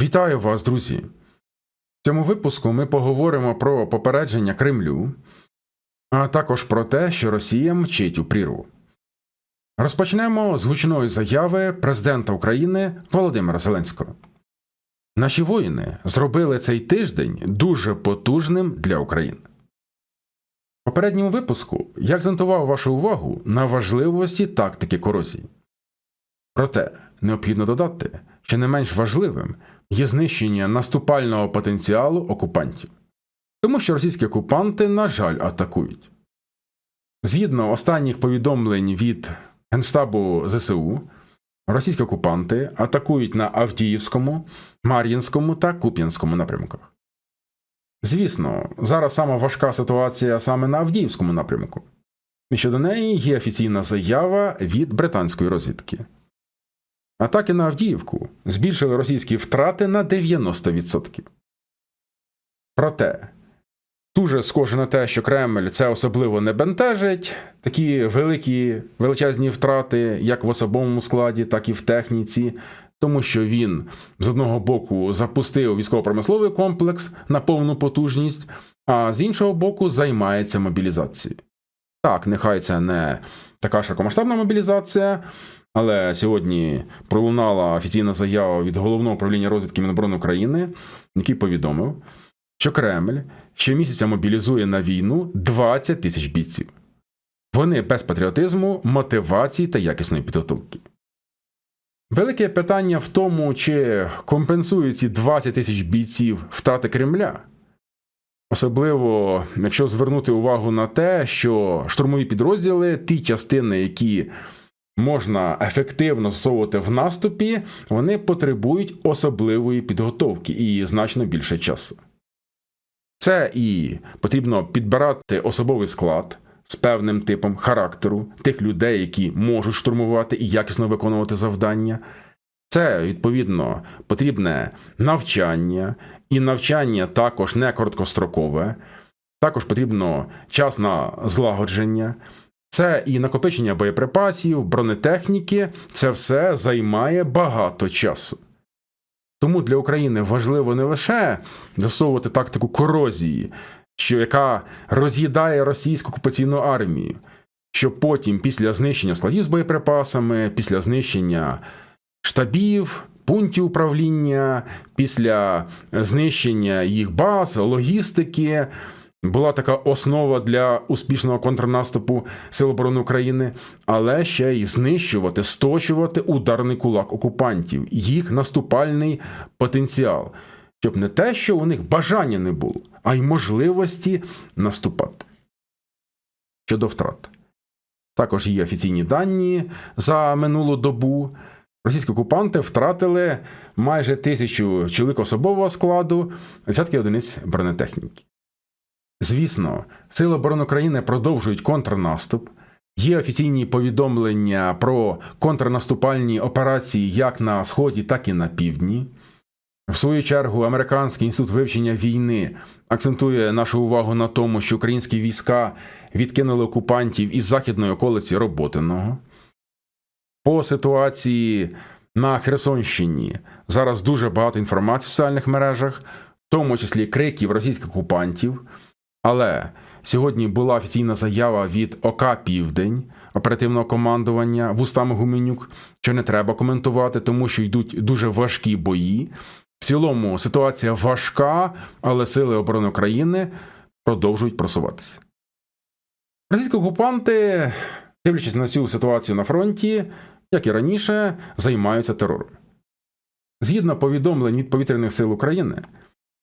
Вітаю вас, друзі! В цьому випуску ми поговоримо про попередження Кремлю, а також про те, що Росія мчить у прірву. Розпочнемо з гучної заяви президента України Володимира Зеленського. Наші воїни зробили цей тиждень дуже потужним для України. В попередньому випуску я акцентував вашу увагу на важливості тактики корозії. Проте необхідно додати, що не менш важливим є знищення наступального потенціалу окупантів, тому що російські окупанти, на жаль, атакують. Згідно останніх повідомлень від Генштабу ЗСУ, російські окупанти атакують на Авдіївському, Мар'їнському та Куп'янському напрямках. Звісно, зараз сама важка ситуація саме на Авдіївському напрямку, і щодо неї є офіційна заява від британської розвідки. Атаки на Авдіївку збільшили російські втрати на 90%. Проте, дуже схоже на те, що Кремль це особливо не бентежить, такі великі величезні втрати, як в особовому складі, так і в техніці, тому що він з одного боку запустив військово-промисловий комплекс на повну потужність, а з іншого боку займається мобілізацією. Так, нехай це не така широкомасштабна мобілізація, але сьогодні пролунала офіційна заява від головного управління розвідки Міноборони України, який повідомив, що Кремль щомісяця мобілізує на війну 20 тисяч бійців. Вони без патріотизму, мотивації та якісної підготовки. Велике питання в тому, чи компенсують ці 20 тисяч бійців втрати Кремля. Особливо, якщо звернути увагу на те, що штурмові підрозділи, ті частини, які можна ефективно засовувати в наступі, вони потребують особливої підготовки і значно більше часу. Це і потрібно підбирати особовий склад з певним типом характеру тих людей, які можуть штурмувати і якісно виконувати завдання. Це, відповідно, потрібне навчання, і навчання також не короткострокове, також потрібно час на злагодження. Це і накопичення боєприпасів, бронетехніки, це все займає багато часу. Тому для України важливо не лише засовувати тактику корозії, що яка роз'їдає російську окупаційну армію, що потім, після знищення складів з боєприпасами, після знищення штабів, пунктів управління, після знищення їх баз, логістики була така основа для успішного контрнаступу Сил оборони України, але ще й знищувати, сточувати ударний кулак окупантів, їх наступальний потенціал, щоб не те, що у них бажання не було, а й можливості наступати. Щодо втрат. Також є офіційні дані за минулу добу. Російські окупанти втратили майже тисячу чоловік особового складу, десятки одиниць бронетехніки. Звісно, Сили оборони України продовжують контрнаступ. Є офіційні повідомлення про контрнаступальні операції як на сході, так і на півдні. В свою чергу, Американський інститут вивчення війни акцентує нашу увагу на тому, що українські війська відкинули окупантів із західної околиці Роботиного. По ситуації на Херсонщині зараз дуже багато інформації в соціальних мережах, в тому числі криків російських окупантів. Але сьогодні була офіційна заява від ОК Південь оперативного командування вустами Гуменюк, що не треба коментувати, тому що йдуть дуже важкі бої. В цілому ситуація важка, але сили оборони України продовжують просуватися. Російські окупанти, дивлячись на цю ситуацію на фронті, як і раніше, займаються терором. Згідно повідомлень від повітряних сил України,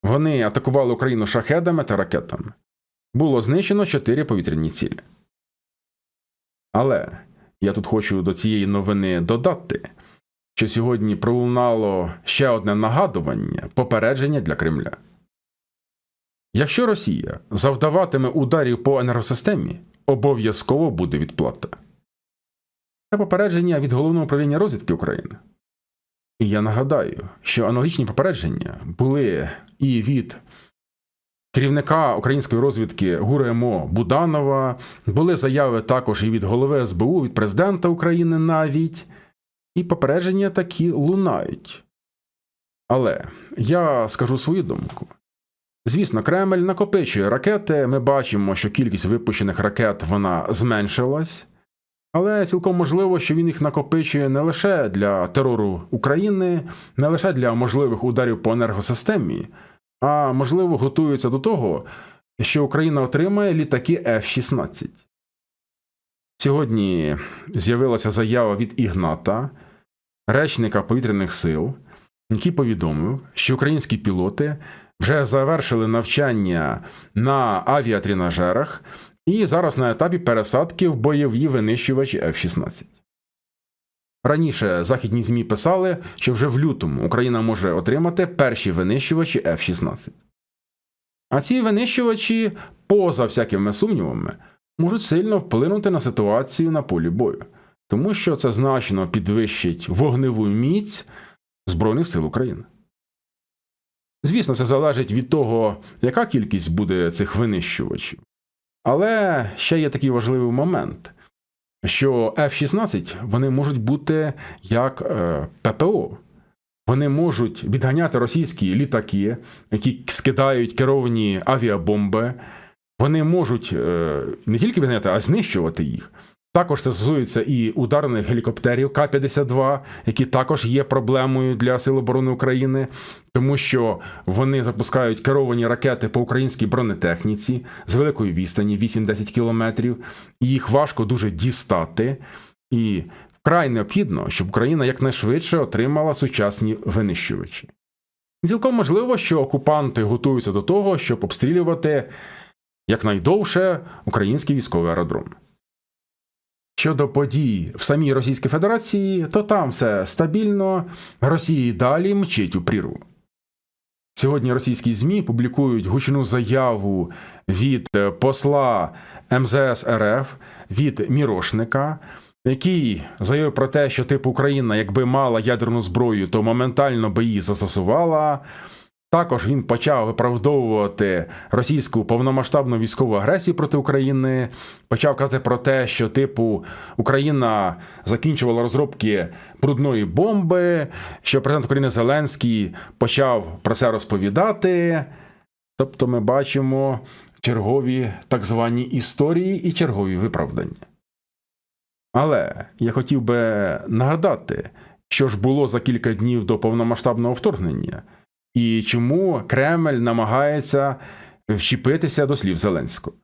вони атакували Україну шахедами та ракетами. Було знищено чотири повітряні цілі. Але я тут хочу до цієї новини додати, що сьогодні пролунало ще одне нагадування попередження для Кремля. Якщо Росія завдаватиме ударів по енергосистемі, обов'язково буде відплата. Це попередження від головного управління розвідки України. І я нагадаю, що аналогічні попередження були і від керівника української розвідки ГУРМО Буданова, були заяви також і від голови СБУ, від президента України навіть, і попередження такі лунають. Але я скажу свою думку. Звісно, Кремль накопичує ракети. Ми бачимо, що кількість випущених ракет вона зменшилась, але цілком можливо, що він їх накопичує не лише для терору України, не лише для можливих ударів по енергосистемі, а можливо готується до того, що Україна отримає літаки F-16. Сьогодні з'явилася заява від Ігната, речника повітряних сил, який повідомив, що українські пілоти вже завершили навчання на авіатренажерах і зараз на етапі пересадки в бойові винищувачі F-16. Раніше західні ЗМІ писали, що вже в лютому Україна може отримати перші винищувачі F-16. А ці винищувачі, поза всякими сумнівами, можуть сильно вплинути на ситуацію на полі бою, тому що це значно підвищить вогневу міць Збройних сил України. Звісно, це залежить від того, яка кількість буде цих винищувачів. Але ще є такий важливий момент, що F-16 вони можуть бути як е, ППО. Вони можуть відганяти російські літаки, які скидають керовані авіабомби. Вони можуть е, не тільки відганяти, а знищувати їх. Також це стосується і ударних гелікоптерів К-52, які також є проблемою для Сил оборони України, тому що вони запускають керовані ракети по українській бронетехніці з великої відстані 8-10 кілометрів, і їх важко дуже дістати. І вкрай необхідно, щоб Україна якнайшвидше отримала сучасні винищувачі. Цілком можливо, що окупанти готуються до того, щоб обстрілювати якнайдовше український військовий аеродром. Щодо подій в самій Російській Федерації, то там все стабільно, Росії далі мчить у прірву. Сьогодні російські ЗМІ публікують гучну заяву від посла МЗС РФ від Мірошника, який заявив про те, що типу Україна, якби мала ядерну зброю, то моментально би її застосувала. Також він почав виправдовувати російську повномасштабну військову агресію проти України. Почав казати про те, що типу Україна закінчувала розробки брудної бомби, що президент України Зеленський почав про це розповідати. Тобто, ми бачимо чергові так звані історії і чергові виправдання. Але я хотів би нагадати, що ж було за кілька днів до повномасштабного вторгнення. І чому Кремль намагається вчепитися до слів Зеленського?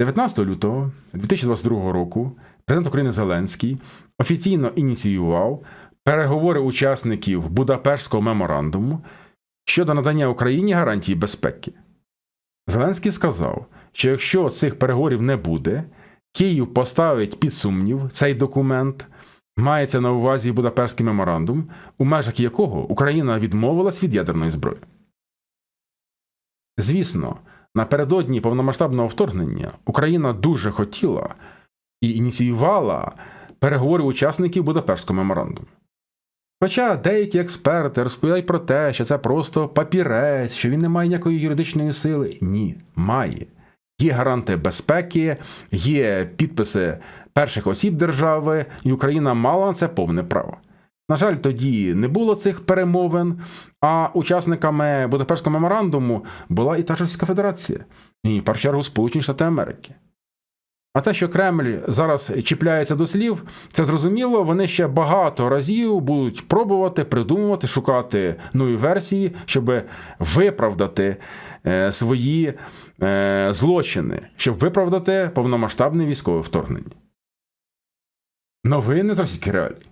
19 лютого 2022 року президент України Зеленський офіційно ініціював переговори учасників Будапештського меморандуму щодо надання Україні гарантії безпеки. Зеленський сказав, що якщо цих переговорів не буде, Київ поставить під сумнів цей документ. Мається на увазі Будапештський меморандум, у межах якого Україна відмовилась від ядерної зброї. Звісно, напередодні повномасштабного вторгнення Україна дуже хотіла і ініціювала переговори учасників Будапештського меморандуму. Хоча деякі експерти розповідають про те, що це просто папірець, що він не має ніякої юридичної сили. Ні, має. Є гаранти безпеки, є підписи перших осіб держави, і Україна мала на це повне право. На жаль, тоді не було цих перемовин, а учасниками Будапештського меморандуму була і та Російська Федерація, і в першу чергу Сполучені Штати Америки. А те, що Кремль зараз чіпляється до слів, це зрозуміло. Вони ще багато разів будуть пробувати придумувати, шукати нові версії, щоб виправдати е, свої е, злочини, щоб виправдати повномасштабне військове вторгнення. Новини з реалій.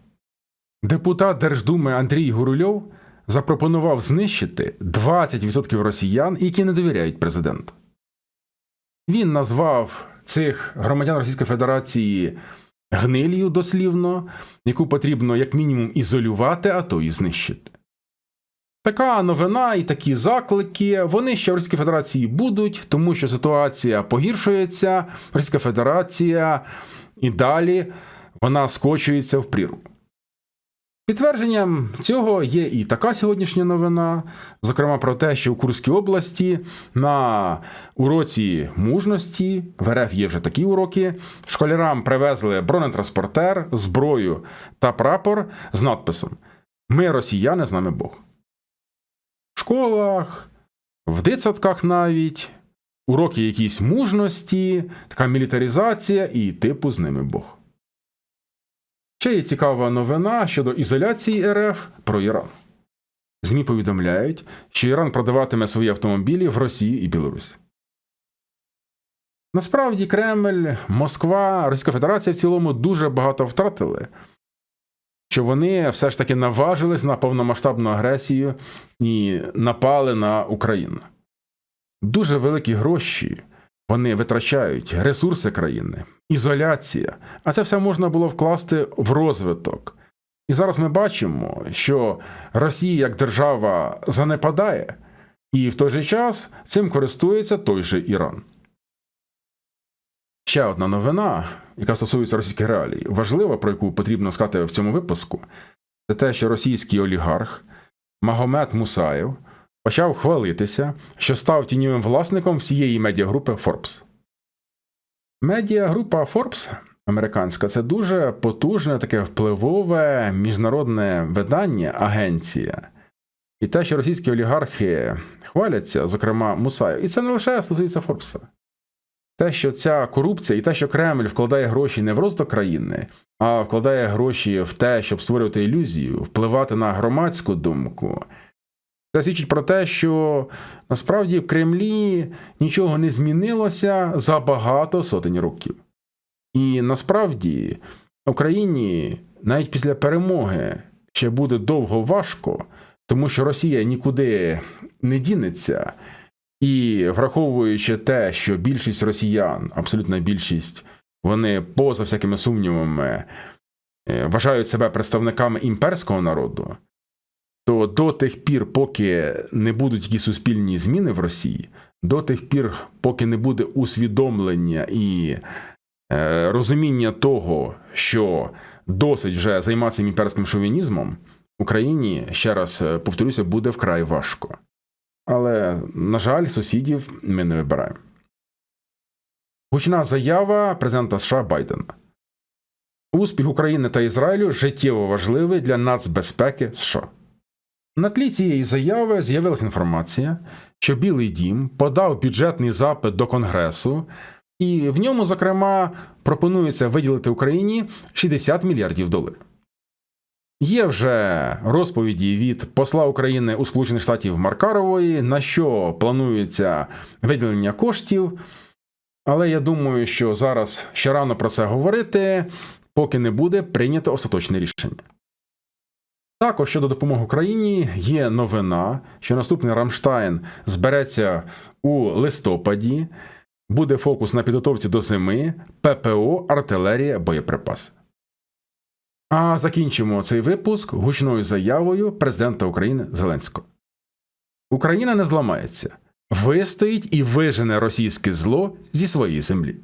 Депутат Держдуми Андрій Гурульов запропонував знищити 20% росіян, які не довіряють президенту. Він назвав цих громадян Російської Федерації гнилію дослівно, яку потрібно як мінімум ізолювати, а то і знищити. Така новина і такі заклики, вони ще в Російській Федерації будуть, тому що ситуація погіршується, Російська Федерація і далі вона скочується в прірву. Підтвердженням цього є і така сьогоднішня новина, зокрема про те, що у Курській області на уроці мужності, в РФ є вже такі уроки, школярам привезли бронетранспортер, зброю та прапор з надписом Ми росіяни, з нами Бог. В школах, в дитсадках навіть, уроки якісь мужності, така мілітаризація і типу з ними Бог. Ще є цікава новина щодо ізоляції РФ про Іран. ЗМІ повідомляють, що Іран продаватиме свої автомобілі в Росію і Білорусь. Насправді Кремль, Москва, Російська Федерація в цілому дуже багато втратили, що вони все ж таки наважились на повномасштабну агресію і напали на Україну. Дуже великі гроші вони витрачають, ресурси країни, ізоляція, а це все можна було вкласти в розвиток. І зараз ми бачимо, що Росія як держава занепадає, і в той же час цим користується той же Іран. Ще одна новина, яка стосується російських реалій, важлива, про яку потрібно сказати в цьому випуску, це те, що російський олігарх Магомед Мусаєв почав хвалитися, що став тіньовим власником всієї медіагрупи Forbes. Медіагрупа Forbes американська це дуже потужне, таке впливове міжнародне видання, агенція. І те, що російські олігархи хваляться, зокрема Мусаєв, і це не лише стосується Форбса. Те, що ця корупція і те, що Кремль вкладає гроші не в розвиток країни, а вкладає гроші в те, щоб створювати ілюзію, впливати на громадську думку. Це свідчить про те, що насправді в Кремлі нічого не змінилося за багато сотень років. І насправді Україні навіть після перемоги ще буде довго важко, тому що Росія нікуди не дінеться. І враховуючи те, що більшість росіян, абсолютна більшість, вони поза всякими сумнівами е, вважають себе представниками імперського народу, то до тих пір, поки не будуть якісь суспільні зміни в Росії, до тих пір, поки не буде усвідомлення і е, розуміння того, що досить вже займатися імперським шовінізмом, Україні, ще раз е, повторюся, буде вкрай важко. Але, на жаль, сусідів ми не вибираємо. Гучна заява президента США Байдена. Успіх України та Ізраїлю життєво важливий для нацбезпеки США. На тлі цієї заяви з'явилася інформація, що Білий дім подав бюджетний запит до Конгресу, і в ньому, зокрема, пропонується виділити Україні 60 мільярдів доларів. Є вже розповіді від посла України у Сполучених Штатів Маркарової, на що планується виділення коштів. Але я думаю, що зараз ще рано про це говорити, поки не буде прийнято остаточне рішення. Також щодо допомоги Україні є новина, що наступний Рамштайн збереться у листопаді, буде фокус на підготовці до зими, ППО, артилерія, боєприпаси. А закінчимо цей випуск гучною заявою президента України Зеленського. Україна не зламається, вистоїть і вижене російське зло зі своєї землі.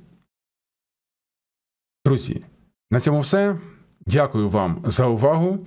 Друзі, на цьому все. Дякую вам за увагу